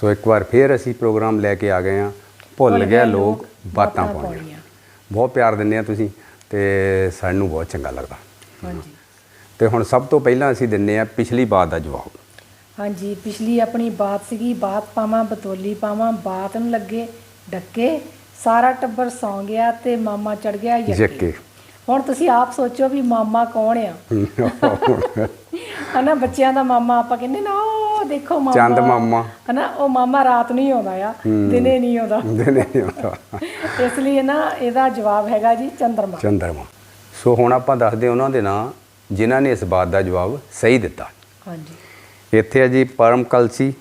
ਸੋ ਇੱਕ ਵਾਰ ਫੇਰ ਅਸੀਂ ਪ੍ਰੋਗਰਾਮ ਲੈ ਕੇ ਆ ਗਏ ਆ ਭੁੱਲ ਗਿਆ ਲੋਕ ਬਾਤਾਂ ਪਾਉਣੀਆਂ। ਬਹੁਤ ਪਿਆਰ ਦਿੰਦੇ ਆ ਤੁਸੀਂ ਤੇ ਸਾਨੂੰ ਬਹੁਤ ਚੰਗਾ ਲੱਗਦਾ। ਹਾਂਜੀ। ਤੇ ਹੁਣ ਸਭ ਤੋਂ ਪਹਿਲਾਂ ਅਸੀਂ ਦਿੰਨੇ ਆ ਪਿਛਲੀ ਬਾਤ ਦਾ ਜਵਾਬ। ਹਾਂਜੀ ਪਿਛਲੀ ਆਪਣੀ ਬਾਤ ਸੀਗੀ ਬਾਤ ਪਾਵਾਂ ਬਤੋਲੀ ਪਾਵਾਂ ਬਾਤ ਨੂੰ ਲੱਗੇ ਡੱਕੇ ਸਾਰਾ ਟੱਬਰ ਸੌਂ ਗਿਆ ਤੇ ਮਾਮਾ ਚੜ ਗਿਆ ਯੱਕੇ। ਹੁਣ ਤੁਸੀਂ ਆਪ ਸੋਚੋ ਵੀ ਮਾਮਾ ਕੌਣ ਆ? ਹਨਾ ਬੱਚਿਆਂ ਦਾ ਮਾਮਾ ਆਪਾਂ ਕਹਿੰਦੇ ਨਾ ਉਹ ਦੇਖੋ ਮਾਮਾ। ਚੰਦ ਮਾਮਾ। ਹਨਾ ਉਹ ਮਾਮਾ ਰਾਤ ਨੂੰ ਹੀ ਆਉਂਦਾ ਆ ਦਿਨੇ ਨਹੀਂ ਆਉਂਦਾ। ਦਿਨੇ ਨਹੀਂ ਆਉਂਦਾ। ਇਸ ਲਈ ਨਾ ਇਹਦਾ ਜਵਾਬ ਹੈਗਾ ਜੀ ਚੰਦਰਮਾ। ਚੰਦਰਮਾ। ਸੋ ਹੁਣ ਆਪਾਂ ਦੱਸਦੇ ਉਹਨਾਂ ਦੇ ਨਾਂ ਜਿਨ੍ਹਾਂ ਨੇ ਇਸ ਬਾਤ ਦਾ ਜਵਾਬ ਸਹੀ ਦਿੱਤਾ। ਹਾਂਜੀ। ਇੱਥੇ ਹੈ ਜੀ ਪਰਮ ਕਲਸੀ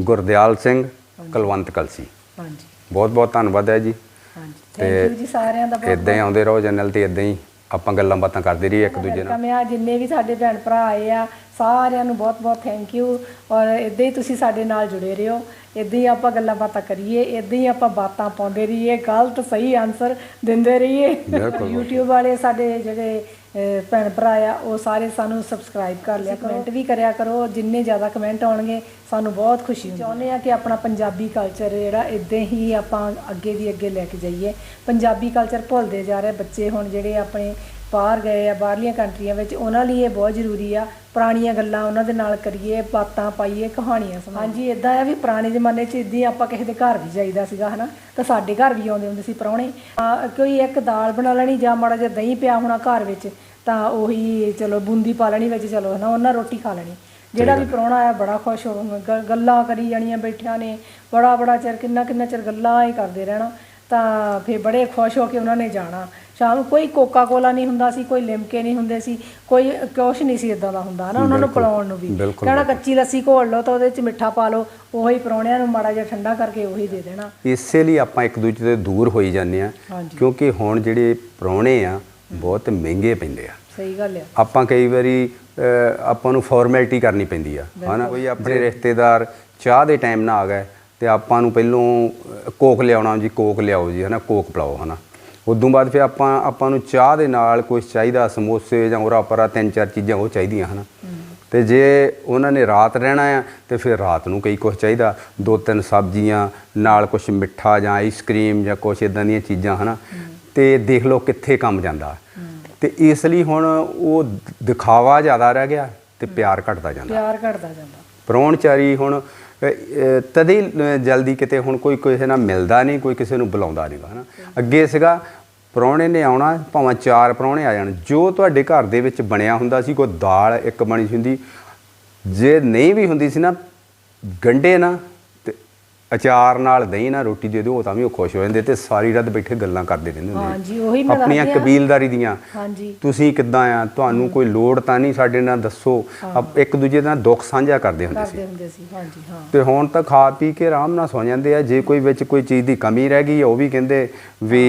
ਗੁਰਦਿਆਲ ਸਿੰਘ ਕੁਲਵੰਤ ਕਲਸੀ। ਹਾਂਜੀ। ਬਹੁਤ ਬਹੁਤ ਧੰਨਵਾਦ ਹੈ ਜੀ। ਹਾਂਜੀ। ਥੈਂਕ ਯੂ ਜੀ ਸਾਰਿਆਂ ਦਾ ਬਹੁਤ ਇਦਾਂ ਹੀ ਆਉਂਦੇ ਰਹੋ ਚੈਨਲ ਤੇ ਇਦਾਂ ਹੀ ਆਪਾਂ ਗੱਲਾਂ ਬਾਤਾਂ ਕਰਦੇ ਰਹੀਏ ਇੱਕ ਦੂਜੇ ਨਾਲ। ਵੈਲਕਮ ਆ ਜਿੰਨੇ ਵੀ ਸਾਡੇ ਭੈਣ ਭਰਾ ਆਏ ਆ ਸਾਰਿਆਂ ਨੂੰ ਬਹੁਤ ਬਹੁਤ ਥੈਂਕ ਯੂ ਔਰ ਇਦਾਂ ਹੀ ਤੁਸੀਂ ਸਾਡੇ ਨਾਲ ਜੁੜੇ ਰਹੋ। ਇਦਾਂ ਹੀ ਆਪਾਂ ਗੱਲਾਂ ਬਾਤਾਂ ਕਰੀਏ ਇਦਾਂ ਹੀ ਆਪਾਂ ਬਾਤਾਂ ਪਾਉਂਦੇ ਰਹੀਏ ਗਲਤ ਸਹੀ ਆਨਸਰ ਦਿੰਦੇ ਰਹੀਏ। ਬਿਲਕੁਲ। YouTube ਵਾਲੇ ਸਾਡੇ ਜਿਹੜੇ ਭੈਣ ਭਰਾ ਆ ਉਹ ਸਾਰੇ ਸਾਨੂੰ ਸਬਸਕ੍ਰਾਈਬ ਕਰ ਲਿਆ ਕਮੈਂਟ ਵੀ ਕਰਿਆ ਕਰੋ ਜਿੰਨੇ ਜ਼ਿਆਦਾ ਕਮੈਂਟ ਆਉਣਗੇ ਸਾਨੂੰ ਬਹੁਤ ਖੁਸ਼ੀ ਹੁੰਦੀ ਚਾਹੁੰਦੇ ਆ ਕਿ ਆਪਣਾ ਪੰਜਾਬੀ ਕਲਚਰ ਜਿਹੜਾ ਇਦਾਂ ਹੀ ਆਪਾਂ ਅੱਗੇ ਦੀ ਅੱਗੇ ਲੈ ਕੇ ਜਾਈਏ। ਪੰਜਾਬੀ ਕਲਚਰ ਭੁੱਲਦੇ ਜਾ ਰਹੇ ਬੱਚੇ ਹੁਣ ਜਿਹੜੇ ਆਪਣੇ ਬਾਹਰ ਗਏ ਆ ਬਾਹਰਲੀਆਂ ਕੰਟਰੀਆਂ ਵਿੱਚ ਉਹਨਾਂ ਲਈ ਇਹ ਬਹੁਤ ਜ਼ਰੂਰੀ ਆ। ਪੁਰਾਣੀਆਂ ਗੱਲਾਂ ਉਹਨਾਂ ਦੇ ਨਾਲ ਕਰੀਏ ਬਾਤਾਂ ਪਾਈਏ ਕਹਾਣੀਆਂ ਸੁਣਾਈਏ। ਹਾਂਜੀ ਇਦਾਂ ਆ ਵੀ ਪੁਰਾਣੇ ਜ਼ਮਾਨੇ 'ਚ ਇਦਾਂ ਆਪਾਂ ਕਿਸੇ ਦੇ ਘਰ ਵੀ ਜਾਈਦਾ ਸੀਗਾ ਹਨਾ? ਤਾਂ ਸਾਡੇ ਘਰ ਵੀ ਆਉਂਦੇ ਹੁੰਦੇ ਸੀ ਪ੍ਰਾਹੁਣੇ ਆ, ਕੋਈ ਇੱਕ ਦਾਲ ਬਣਾ ਲੈਣੀ ਜਾਂ ਮਾੜਾ ਜਿਹਾ ਦਹੀਂ ਪਿਆ ਹੋਣਾ ਘਰ ਵਿੱਚ ਤਾਂ ਉਹੀ ਚਲੋ ਬੂੰਦੀ ਪਾ ਲੈਣੀ ਵਿੱਚ ਚਲੋ ਹਨਾ ਉਹਨਾਂ ਰੋਟੀ ਖਾ ਲੈਣੀ। ਜਿਹੜਾ ਵੀ ਪ੍ਰਾਹੁਣਾ ਆਇਆ ਬੜਾ ਖੁਸ਼ ਹੋ ਗ- ਗੱਲਾਂ ਕਰੀ ਜਾਣੀਆਂ ਬੈਠਿਆਂ ਨੇ ਬੜਾ ਬੜਾ ਚਿਰ ਕਿੰਨਾ ਕਿੰਨਾ ਚਿਰ ਗੱਲਾਂ ਹੀ ਕਰਦੇ ਰਹਿਣਾ ਤਾਂ ਫਿਰ ਬੜੇ ਖੁਸ਼ ਹੋ ਕੇ ਉਹਨਾਂ ਨੇ ਜਾਣਾ। ਸ਼ਾਮ ਨੂੰ ਕੋਈ ਕੋਕਾ ਕੋਲਾ ਨਹੀਂ ਹੁੰਦਾ ਸੀ ਕੋਈ ਲਿਮਕੇ ਨਹੀਂ ਹੁੰਦੇ ਸੀ ਕੋਈ ਕੁਛ ਨਹੀਂ ਸੀ ਇਦਾਂ ਦਾ ਹੁੰਦਾ ਨਾ ਉਹਨਾਂ ਨੂੰ ਪਿਲਾਉਣ ਨੂੰ ਵੀ। ਕਹਿਣਾ ਕੱਚੀ ਲੱਸੀ ਘੋਲ ਲਓ ਤਾਂ ਉਹਦੇ ਚ ਮਿੱਠਾ ਪਾ ਲਓ ਉਹੀ ਪਰੌਣਿਆਂ ਨੂੰ ਮਾੜਾ ਜਿਹਾ ਠੰਡਾ ਕਰਕੇ ਉਹੀ ਦੇ ਦੇਣਾ। ਇਸੇ ਲਈ ਆਪਾਂ ਇੱਕ ਦੂਜੇ ਤੋਂ ਦੂਰ ਹੋਈ ਜਾਂਦੇ ਆ ਕਿਉਂਕਿ ਹੁਣ ਜਿਹੜੇ ਪ੍ਰਾਹੁਣੇ ਆ ਬਹੁਤ ਮਹਿੰਗੇ ਪੈਂਦੇ ਆ। ਸਹੀ ਗੱਲ ਆ। ਆਪਾਂ ਕਈ ਵਾਰੀ ਆਪਾਂ ਨੂੰ ਫਾਰਮੈਲਿਟੀ ਕਰਨੀ ਪੈਂਦੀ ਆ। ਹਨਾ? ਕੋਈ ਆਪਣੇ ਰਿਸ਼ਤੇਦਾਰ ਚਾਹ ਦੇ ਟਾਈਮ ਨਾ ਆ ਗਏ ਤੇ ਆਪਾਂ ਨੂੰ ਪਹਿਲੋਂ ਕੋਕ ਲਿਆਉਣਾ ਜੀ ਕੋਕ ਲਿਆਓ ਜੀ ਹਨਾ? ਕੋਕ ਪਿਲਾਓ ਹਨਾ? ਉਦੋਂ ਬਾਅਦ ਫਿਰ ਆਪਾਂ ਆਪਾਂ ਨੂੰ ਚਾਹ ਦੇ ਨਾਲ ਕੁਝ ਚਾਹੀਦਾ ਸਮੋਸੇ ਜਾਂ ਉਰਾ ਪਰਾ ਤਿੰਨ ਚਾਰ ਚੀਜ਼ਾਂ ਉਹ ਚਾਹੀਦੀਆਂ ਹਨਾ? ਤੇ ਜੇ ਉਹਨਾਂ ਨੇ ਰਾਤ ਰਹਿਣਾ ਆ ਤੇ ਫਿਰ ਰਾਤ ਨੂੰ ਕਈ ਕੁਝ ਚਾਹੀਦਾ। ਦੋ ਤਿੰਨ ਸਬਜ਼ੀਆਂ ਨਾਲ ਕੁਝ ਮਿੱਠਾ ਜਾਂ ਆਈਸਕ੍ਰੀਮ ਜਾਂ ਕੁਝ ਇਦਾਂ ਦੀਆਂ ਚੀਜ਼ਾਂ ਹਨਾ? ਤੇ ਦੇਖ ਲਓ ਕਿੱਥੇ ਕੰਮ ਜਾਂਦਾ। ਤੇ ਇਸ ਲਈ ਹੁਣ ਉਹ ਦਿਖਾਵਾ ਜ਼ਿਆਦਾ ਰਹਿ ਗਿਆ ਤੇ ਪਿਆਰ ਘਟਦਾ ਜਾਂਦਾ। ਪਿਆਰ ਘਟਦਾ ਜਾਂਦਾ। ਪ੍ਰਾਹੁਣਚਾਰੀ ਹੁਣ ਤਦੇ ਜਲਦੀ ਕਿਤੇ ਹੁਣ ਕੋਈ ਕਿਸੇ ਨਾਲ ਮਿਲਦਾ ਨਹੀਂ ਕੋਈ ਕਿਸੇ ਨੂੰ ਬੁਲਾਉਂਦਾ ਨਹੀਂਗਾ ਹਨਾ। ਅੱਗੇ ਸੀਗਾ ਪ੍ਰਾਹੁਣੇ ਨੇ ਆਉਣਾ ਭਾਵੇਂ ਚਾਰ ਪ੍ਰਾਹੁਣੇ ਆ ਜਾਣ ਜੋ ਤੁਹਾਡੇ ਘਰ ਦੇ ਵਿੱਚ ਬਣਿਆ ਹੁੰਦਾ ਸੀ ਕੋਈ ਦਾਲ ਇੱਕ ਬਣੀ ਸੀ ਹੁੰਦੀ ਜੇ ਨਹੀਂ ਵੀ ਹੁੰਦੀ ਸੀ ਨਾ ਗੰਡੇ ਨਾ ਅਚਾਰ ਨਾਲ ਦਹੀਂ ਨਾਲ ਰੋਟੀ ਦੇ ਦਿਓ ਤਾਂ ਵੀ ਉਹ ਖੁਸ਼ ਹੋ ਜਾਂਦੇ ਤੇ ਸਾਰੀ ਰਾਤ ਬੈਠੇ ਗੱਲਾਂ ਕਰਦੇ ਰਹਿੰਦੇ ਹੁੰਦੇ ਹਾਂਜੀ ਉਹੀ ਮੈਂ ਆਪਣੀਆਂ ਕਬੀਲਦਾਰੀ ਦੀਆਂ। ਹਾਂਜੀ। ਤੁਸੀਂ ਕਿੱਦਾਂ ਆ? ਤੁਹਾਨੂੰ ਕੋਈ ਲੋੜ ਤਾਂ ਨਹੀਂ ਸਾਡੇ ਨਾਲ ਦੱਸੋ। ਇੱਕ ਦੂਜੇ ਦਾ ਦੁੱਖ ਸਾਂਝਾ ਕਰਦੇ ਹੁੰਦੇ ਸੀ। ਕਰਦੇ ਹੁੰਦੇ ਸੀ ਹਾਂਜੀ ਹਾਂ। ਤੇ ਹੁਣ ਤਾਂ ਖਾ ਪੀ ਕੇ ਆਰਾਮ ਨਾਲ ਸੌ ਜਾਂਦੇ ਆ। ਜੇ ਕੋਈ ਵਿੱਚ ਕੋਈ ਚੀਜ਼ ਦੀ ਕਮੀ ਰਹਿ ਗਈ ਉਹ ਵੀ ਕਹਿੰਦੇ ਵੀ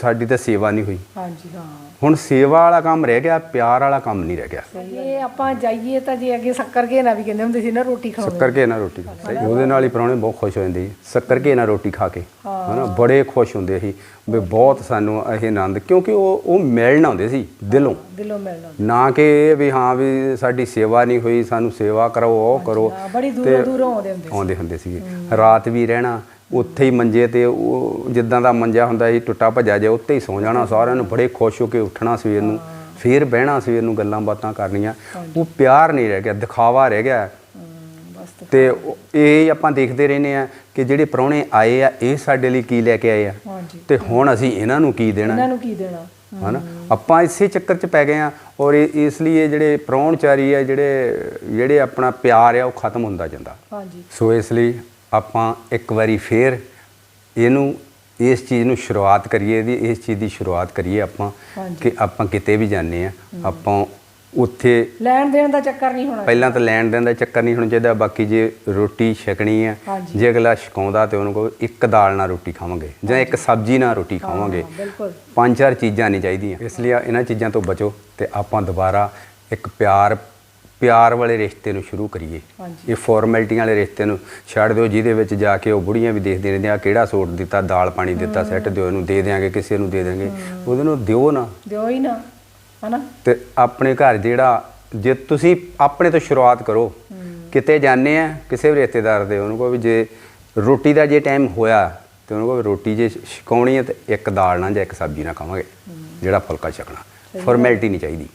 ਸਾਡੀ ਤਾਂ ਸੇਵਾ ਨਹੀਂ ਹੋਈ। ਹਾਂਜੀ ਹਾਂ। ਹੁਣ ਸੇਵਾ ਵਾਲਾ ਕੰਮ ਰਹਿ ਗਿਆ ਪਿਆਰ ਵਾਲਾ ਕੰਮ ਨਹੀਂ ਰਹਿ ਗਿਆ। ਜੇ ਆਪਾਂ ਜਾਈਏ ਤਾਂ ਜੇ ਅੱਗੇ ਸ਼ੱਕਰ ਕੇ ਨਾ ਵੀ ਕਹਿੰਦੇ ਹੁੰਦੇ ਸੀ ਨਾ ਰੋਟੀ ਖਾਣੀ। ਸ਼ੱਕਰ ਕੇ ਨਾਲ ਰੋਟੀ ਸਹੀ ਉਹਦੇ ਨਾਲ ਹੀ ਪ੍ਰਾਹੁਣੇ ਬਹੁਤ ਖੁਸ਼ ਹੋ ਜਾਂਦੇ ਸੀ। ਸ਼ੱਕਰ ਕੇ ਨਾਲ ਰੋਟੀ ਖਾ ਕੇ ਹਨਾ ਬੜੇ ਖੁਸ਼ ਹੁੰਦੇ ਸੀ ਵੀ ਬਹੁਤ ਸਾਨੂੰ ਇਹ ਆਨੰਦ ਕਿਉਂਕਿ ਉਹ ਉਹ ਮਿਲਣ ਆਉਂਦੇ ਸੀ ਦਿਲੋਂ। ਦਿਲੋਂ ਮਿਲਣਾ ਨਾ ਕਿ ਇਹ ਵੀ ਹਾਂ ਵੀ ਸਾਡੀ ਸੇਵਾ ਨਹੀਂ ਹੋਈ ਸਾਨੂੰ ਸੇਵਾ ਕਰੋ ਉਹ ਕਰੋ। ਬੜੀ ਦੂਰੋਂ ਦੂਰੋਂ ਆਉਂਦੇ ਹੁੰਦੇ ਸੀ। ਆਉਂਦੇ ਹੁੰਦੇ ਸੀਗੇ। ਰਾਤ ਵੀ ਰਹਿਣਾ ਉੱਥੇ ਹੀ ਮੰਜੇ ਤੇ ਉਹ ਜਿੱਦਾਂ ਦਾ ਮੰਜਾ ਹੁੰਦਾ ਸੀ ਟੁੱਟਾ ਭੱਜਾ ਜਿਹਾ ਉੱਤੇ ਹੀ ਸੌ ਜਾਣਾ ਸਾਰਿਆਂ ਨੂੰ ਬੜੇ ਖੁਸ਼ ਹੋ ਕੇ ਉੱਠਣਾ ਸਵੇਰ ਨੂੰ ਫੇਰ ਬਹਿਣਾ ਸਵੇਰ ਨੂੰ ਗੱਲਾਂ ਬਾਤਾਂ ਕਰਨੀਆਂ। ਉਹ ਪਿਆਰ ਨਹੀਂ ਰਹਿ ਗਿਆ ਦਿਖਾਵਾ ਰਹਿ ਗਿਆ। ਤਾਂ- ਇਹ ਆਪਾਂ ਦੇਖਦੇ ਰਹਿੰਦੇ ਆ ਕਿ ਜਿਹੜੇ ਪ੍ਰਾਹੁਣੇ ਆਏ ਆ ਇਹ ਸਾਡੇ ਲਈ ਕੀ ਲੈ ਕੇ ਆਏ ਆ? ਤੇ ਹੁਣ ਅਸੀਂ ਇਹਨਾਂ ਨੂੰ ਕੀ ਦੇਣਾ? ਇਹਨਾਂ ਨੂੰ ਕੀ ਦੇਣਾ? ਹਨਾ? ਆਪਾਂ ਇਸੇ ਚੱਕਰ 'ਚ ਪੈ ਗਏ ਆ ਔਰ ਇਸ ਲਈ ਇਹ ਜਿਹੜੇ ਪ੍ਰਾਹੁਣਚਾਰੀ ਆ ਜਿਹੜੇ ਜਿਹੜੇ ਆਪਣਾ ਪਿਆਰ ਆ ਉਹ ਖਤਮ ਹੁੰਦਾ ਜਾਂਦਾ। ਹਾਂਜੀ। ਸੋ ਇਸ ਲਈ ਆਪਾਂ ਇੱਕ ਵਾਰੀ ਫੇਰ ਇਹਨੂੰ ਇਸ ਚੀਜ਼ ਨੂੰ ਸ਼ੁਰੂਆਤ ਕਰੀਏ ਇਹਦੀ ਇਸ ਚੀਜ਼ ਦੀ ਸ਼ੁਰੂਆਤ ਕਰੀਏ ਆਪਾਂ। ਕਿ ਆਪਾਂ ਕਿਤੇ ਵੀ ਜਾਂਦੇ ਆ ਆਪਾਂ ਉੱਥੇ ਲੈਣ ਦੇਣ ਦਾ ਚੱਕਰ ਨਹੀਂ ਹੋਣਾ ਪਹਿਲਾਂ ਤਾਂ ਲੈਣ ਦੇਣ ਦਾ ਚੱਕਰ ਨਹੀਂ ਹੋਣਾ ਚਾਹੀਦਾ ਬਾਕੀ ਜੇ ਰੋਟੀ ਛਕਣੀ ਆ। ਜੇ ਅਗਲਾ ਛਕਾਉਂਦਾ ਤੇ ਉਹਨੂੰ ਕਹੋ ਇੱਕ ਦਾਲ ਨਾਲ ਰੋਟੀ ਖਾਵਾਂਗੇ ਜਾਂ ਇੱਕ ਸਬਜ਼ੀ ਨਾਲ ਰੋਟੀ ਖਾਵਾਂਗੇ। ਪੰਜ ਚਾਰ ਚੀਜ਼ਾਂ ਨਹੀਂ ਚਾਹੀਦੀਆਂ। ਇਸ ਲਈ ਇਹਨਾਂ ਚੀਜ਼ਾਂ ਤੋਂ ਬਚੋ ਤੇ ਆਪਾਂ ਦੁਬਾਰਾ ਇੱਕ ਪਿਆਰ ਪਿਆਰ ਵਾਲੇ ਰਿਸ਼ਤੇ ਨੂੰ ਸ਼ੁਰੂ ਕਰੀਏ। ਇਹ ਫਾਰਮੈਲਿਟੀਆਂ ਵਾਲੇ ਰਿਸ਼ਤੇ ਨੂੰ ਛੱਡ ਦਿਓ ਜਿਹਦੇ ਵਿੱਚ ਜਾ ਕੇ ਉਹ ਬੁੜੀਆਂ ਵੀ ਦੇਖਦੇ ਰਹਿੰਦੇ ਆ ਕਿਹੜਾ ਸੂਟ ਦਿੱਤਾ ਦਾਲ ਪਾਣੀ ਦਿੱਤਾ ਸੈੱਟ ਦਿਓ ਇਹਨੂੰ ਦੇ ਦਿਆਂਗੇ ਕਿਸੇ ਨੂੰ ਦੇ ਦਿਆਂਗੇ। ਉਹਦੇ ਨੂੰ ਦਿਓ ਨਾ। ਦਿਓ ਹੀ ਨਾ ਹਨਾ? ਤੇ ਆਪਣੇ ਘਰ ਜਿਹੜਾ ਜੇ ਤੁਸੀਂ ਆਪਣੇ ਤੋਂ ਸ਼ੁਰੂਆਤ ਕਰੋ ਕਿਤੇ ਜਾਂਦੇ ਆ ਕਿਸੇ ਵੀ ਰਿਸ਼ਤੇਦਾਰ ਦੇ ਉਹਨੂੰ ਕਹੋ ਵੀ ਜੇ ਰੋਟੀ ਦਾ ਜੇ ਟਾਈਮ ਹੋਇਆ ਤੇ ਉਹਨੂੰ ਕਹੋ ਰੋਟੀ ਜੇ ਛਕਾਉਣੀ ਹੈ ਤੇ ਇੱਕ ਦਾਲ ਨਾਲ ਜਾਂ ਇੱਕ ਸਬਜ਼ੀ ਨਾਲ ਖਾਵਾਂਗੇ ਜਿਹੜਾ ਫੁਲਕਾ ਛਕਣਾ। ਫਾਰਮੈਲਿਟੀ ਨਹੀਂ ਚਾਹੀਦੀ।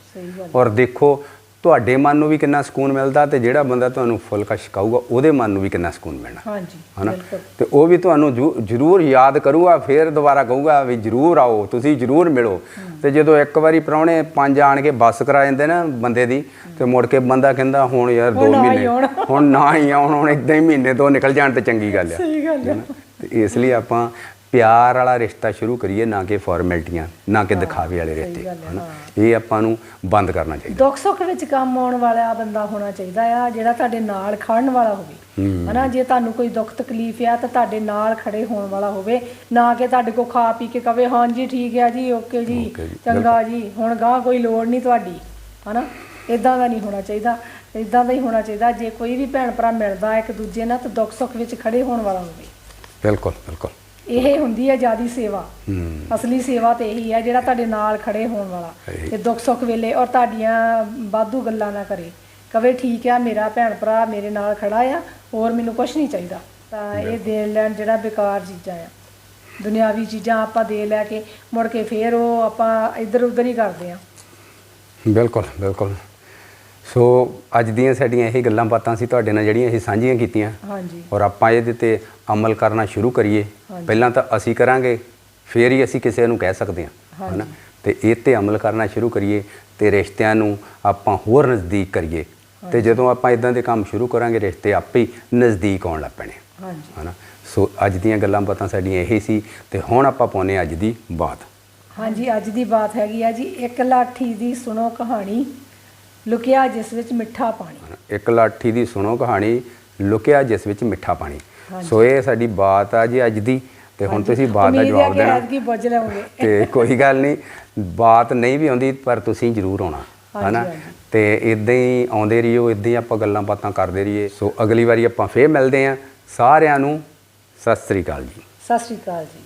ਔਰ ਦੇਖੋ ਤੁਹਾਡੇ ਮਨ ਨੂੰ ਵੀ ਕਿੰਨਾ ਸਕੂਨ ਮਿਲਦਾ ਤੇ ਜਿਹੜਾ ਬੰਦਾ ਤੁਹਾਨੂੰ ਫੁਲਕਾ ਛਕਾਊਗਾ ਉਹਦੇ ਮਨ ਨੂੰ ਵੀ ਕਿੰਨਾ ਸਕੂਨ ਮਿਲਣਾ। ਹਾਂਜੀ ਹਨਾ? ਤੇ ਉਹ ਵੀ ਤੁਹਾਨੂੰ ਜ਼ਰੂਰ ਯਾਦ ਕਰੂਗਾ ਫੇਰ ਦੁਬਾਰਾ ਕਹੂਗਾ ਵੀ ਜ਼ਰੂਰ ਆਓ ਤੁਸੀਂ ਜ਼ਰੂਰ ਮਿਲੋ। ਤੇ ਜਦੋਂ ਇੱਕ ਵਾਰੀ ਪ੍ਰਾਹੁਣੇ ਪੰਜ ਆਣ ਕੇ ਬੱਸ ਕਰਾ ਜਾਂਦੇ ਨਾ ਬੰਦੇ ਦੀ ਤੇ ਮੁੜ ਕੇ ਬੰਦਾ ਕਹਿੰਦਾ ਹੁਣ ਯਾਰ 2 ਹੁਣ ਨਾ ਹੀ ਮਹੀਨੇ। ਹੁਣ ਨਾ ਹੀ ਆਉਣ ਹੁਣ ਇਦਾਂ ਹੀ ਮਹੀਨੇ ਤੋਂ ਨਿਕਲ ਜਾਣ ਤੇ ਚੰਗੀ ਗੱਲ ਆ। ਸਹੀ ਗੱਲ ਤੇ ਇਸ ਲਈ ਆਪਾਂ ਪਿਆਰ ਵਾਲਾ ਰਿਸ਼ਤਾ ਸ਼ੁਰੂ ਕਰੀਏ ਨਾ ਕਿ ਫਾਰਮੈਲਟੀਆਂ ਨਾ ਕਿ ਦਿਖਾਵੇ ਵਾਲੇ ਰਿਸ਼ਤੇ ਹਨਾ? ਇਹ ਆਪਾਂ ਨੂੰ ਬੰਦ ਕਰਨਾ ਚਾਹੀਦਾ। ਦੁੱਖ ਸੁੱਖ ਵਿੱਚ ਕੰਮ ਆਉਣ ਵਾਲਾ ਬੰਦਾ ਹੋਣਾ ਚਾਹੀਦਾ ਆ ਜਿਹੜਾ ਤੁਹਾਡੇ ਨਾਲ ਖੜਨ ਵਾਲਾ ਹੋਵੇ ਹਨਾ? ਜੇ ਤੁਹਾਨੂੰ ਕੋਈ ਦੁੱਖ ਤਕਲੀਫ ਆ ਤਾਂ ਤੁਹਾਡੇ ਨਾਲ ਖੜੇ ਹੋਣ ਵਾਲਾ ਹੋਵੇ ਨਾ ਕਿ ਤੁਹਾਡੇ ਕੋ ਖਾ ਪੀ ਕੇ ਕਵੇ ਹਾਂਜੀ ਠੀਕ ਹੈ ਜੀ ਓਕੇ ਜੀ ਚੰਗਾ ਜੀ ਹੁਣ ਗਾਂ ਕੋਈ ਲੋੜ ਨਹੀਂ ਤੁਹਾਡੀ ਹਨਾ? ਇਦਾਂ ਦਾ ਨਹੀਂ ਹੋਣਾ ਚਾਹੀਦਾ ਇਦਾਂ ਦਾ ਹੀ ਹੋਣਾ ਚਾਹੀਦਾ ਜੇ ਕੋਈ ਵੀ ਭੈਣ ਭਰਾ ਮਿਲਦਾ ਇੱਕ ਦੂਜੇ ਨਾਲ ਤਾਂ ਦੁੱਖ ਸੁੱਖ ਵਿੱਚ ਖੜੇ ਹੋਣ ਵਾਲਾ ਹੋਵੇ। ਬਿਲਕੁਲ ਬਿਲਕੁਲ। ਇਹ ਹੁੰਦੀ ਹੈ ਜਿਆਦੀ ਸੇਵਾ। ਅਸਲੀ ਸੇਵਾ ਤੇ ਇਹੀ ਹੈ ਜਿਹੜਾ ਤੁਹਾਡੇ ਨਾਲ ਖੜੇ ਹੋਣ ਵਾਲਾ। ਤੇ ਦੁੱਖ ਸੁੱਖ ਵੇਲੇ ਔਰ ਤੁਹਾਡੀਆਂ ਬਾਧੂ ਗੱਲਾਂ ਨਾ ਕਰੇ। ਕਵੇ ਠੀਕ ਆ ਮੇਰਾ ਭੈਣ ਭਰਾ ਮੇਰੇ ਨਾਲ ਖੜਾ ਆ ਹੋਰ ਮੈਨੂੰ ਕੁਝ ਨਹੀਂ ਚਾਹੀਦਾ। ਤਾਂ ਇਹ ਦੇਣ ਲੈਣ ਜਿਹੜਾ ਬੇਕਾਰ ਚੀਜ਼ਾਂ ਆ। ਦੁਨਿਆਵੀ ਚੀਜ਼ਾਂ ਆਪਾਂ ਦੇ ਲੈ ਕੇ ਮੁੜ ਕੇ ਫੇਰ ਉਹ ਆਪਾਂ ਇੱਧਰ ਉੱਧਰ ਹੀ ਕਰਦੇ ਆ। ਬਿਲਕੁਲ ਬਿਲਕੁਲ। ਸੋ ਅੱਜ ਦੀਆਂ ਸਾਡੀਆਂ ਇਹ ਗੱਲਾਂ ਬਾਤਾਂ ਸੀ ਤੁਹਾਡੇ ਨਾਲ ਜਿਹੜੀਆਂ ਅਸੀਂ ਸਾਂਝੀਆਂ ਕੀਤੀਆਂ। ਹਾਂਜੀ। ਔਰ ਆਪਾਂ ਇਹਦੇ ਤੇ ਅਮਲ ਕਰਨਾ ਸ਼ੁਰੂ ਕਰੀਏ। ਪਹਿਲਾਂ ਤਾਂ ਅਸੀਂ ਕਰਾਂਗੇ ਫੇਰ ਹੀ ਅਸੀਂ ਕਿਸੇ ਨੂੰ ਕਹਿ ਸਕਦੇ ਹਾਂ। ਹਨਾ? ਤੇ ਇਹ ਤੇ ਅਮਲ ਕਰਨਾ ਸ਼ੁਰੂ ਕਰੀਏ ਤੇ ਰਿਸ਼ਤਿਆਂ ਨੂੰ ਆਪਾਂ ਹੋਰ ਨਜ਼ਦੀਕ ਕਰੀਏ। ਤੇ ਜਦੋਂ ਆਪਾਂ ਇਦਾਂ ਦੇ ਕੰਮ ਸ਼ੁਰੂ ਕਰਾਂਗੇ ਰਿਸ਼ਤੇ ਆਪੇ ਹੀ ਨਜ਼ਦੀਕ ਆਉਣ ਲੱਗ ਪੈਣੇ। ਹਾਂਜੀ। ਹਨਾ? ਸੋ ਅੱਜ ਦੀਆਂ ਗੱਲਾਂ ਬਾਤਾਂ ਸਾਡੀਆਂ ਇਹੀ ਸੀ ਤੇ ਹੁਣ ਆਪਾਂ ਪਾਉਨੇ ਅੱਜ ਦੀ ਬਾਤ। ਹਾਂਜੀ ਅੱਜ ਦੀ ਬਾਤ ਹੈਗੀ ਆ ਜੀ ਇੱਕ ਲਾਠੀ ਦੀ ਸੁਣੋ ਕਹਾਣੀ। ਲੁਕਿਆ ਜਿਸ ਵਿੱਚ ਮਿੱਠਾ ਪਾਣੀ। ਇੱਕ ਲਾਠੀ ਦੀ ਸੁਣੋ ਕਹਾਣੀ ਲੁਕਿਆ ਜਿਸ ਵਿੱਚ ਮਿੱਠਾ ਪਾਣੀ। ਸੋ ਇਹ ਸਾਡੀ ਬਾਤ ਆ ਜੀ ਅੱਜ ਦੀ ਤੇ ਹੁਣ ਤੁਸੀਂ ਬਾਤ ਦਾ ਉਮੀਦ ਹੈ ਜਵਾਬ ਕਿ ਦੇਣਾ। ਐਤਕੀ ਬੁੱਝ ਲਓਗੇ ਤੇ ਕੋਈ ਗੱਲ ਨਹੀਂ ਬਾਤ ਨਹੀਂ ਵੀ ਆਉਂਦੀ ਪਰ ਤੁਸੀਂ ਜ਼ਰੂਰ ਆਉਣਾ ਹਨਾ। ਤੇ ਇਦਾਂ ਹੀ ਆਉਂਦੇ ਰਹੀਓ ਇਦਾਂ ਹੀ ਆਪਾਂ ਗੱਲਾਂ ਬਾਤਾਂ ਕਰਦੇ ਰਹੀਏ। ਸੋ ਅਗਲੀ ਵਾਰੀ ਆਪਾਂ ਫੇਰ ਮਿਲਦੇ ਆਂ ਸਾਰਿਆਂ ਨੂੰ ਸਤਿ ਸ੍ਰੀ ਅਕਾਲ ਜੀ। ਸਤਿ ਸ਼੍ਰੀ ਅਕਾਲ ਜੀ।